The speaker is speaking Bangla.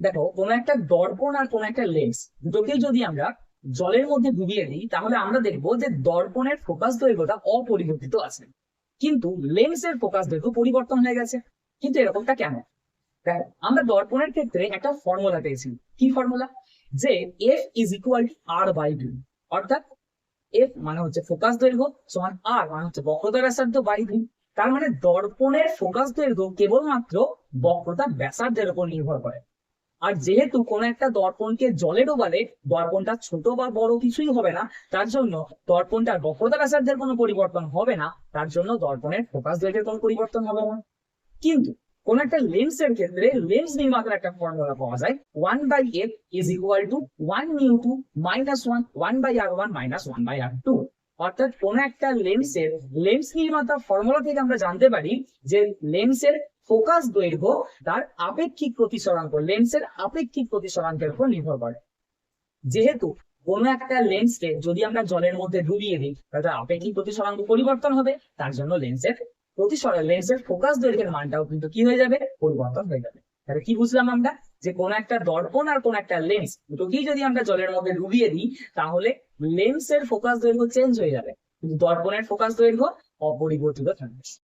দেখো, কোন একটা দর্পণ আর কোন একটা লেন্স দুটোকেই যদি আমরা জলের মধ্যে ডুবিয়ে দিই, তাহলে আমরা দেখব যে দর্পণের ফোকাস দৈর্ঘ্যটা অপরিবর্তিত আছে। কিন্তু লেন্সের ফোকাস দৈর্ঘ্য পরিবর্তন হয়ে গেছে। কিন্তু এরকমটা কেন? আমরা দর্পণের ক্ষেত্রে একটা ফর্মুলা পেয়েছি। কি ফর্মুলা যে F is equal R by two অর্থাৎ এফ মানে হচ্ছে ফোকাস দৈর্ঘ্য সমান আর মানে হচ্ছে বক্রতা ব্যাসার্ধ বাই টু তার মানে দর্পণের ফোকাস দৈর্ঘ্য কেবলমাত্র বক্রতা ব্যাসার্ধের উপর নির্ভর করে। আর যেহেতু কোনো একটা দর্পণকে জলে ডোবালে দর্পণটা ছোট বা বড় কিছুই হবে না, তার জন্য দর্পণটার বক্রতা ব্যাসার্ধের কোনো পরিবর্তন হবে না, তার জন্য দর্পণের ফোকাস দৈর্ঘ্যের কোনো পরিবর্তন হবে না। কিন্তু কোন একটা লেন্সের ক্ষেত্রে লেন্স নির্মাতার একটা ফর্মুলা পাওয়া যায় one by F is equal to one mu two minus one one by R one minus one by R two অর্থাৎ কোন একটা লেন্সের লেন্স নির্মাতা ফর্মুলা থেকে আমরা জানতে পারি যে লেন্সের ফোকাস দৈর্ঘ্য তার আপেক্ষিক প্রতিসরাঙ্ক লেন্সের আপেক্ষিক প্রতিসরাঙ্কের উপর নির্ভর করে। যেহেতু কোনো একটা লেন্সকে যদি আমরা জলের মধ্যে ডুবিয়ে দিই, তাহলে আপেক্ষিক প্রতিসরাঙ্ক পরিবর্তন হবে, তার জন্য লেন্সের প্রতিসর লেন্সের ফোকাস দৈর্ঘ্যের মানটাও কিন্তু কি হয়ে যাবে? পরিবর্তন হয়ে যাবে। তাহলে কি বুঝলাম আমরা? যে কোন একটা দর্পণ আর কোন একটা লেন্স দুটোকেই যদি আমরা জলের মধ্যে ডুবিয়ে দিই, তাহলে লেন্সের ফোকাস দৈর্ঘ্য চেঞ্জ হয়ে যাবে। কিন্তু দর্পণের ফোকাস দৈর্ঘ্য অপরিবর্তিত থাকবে।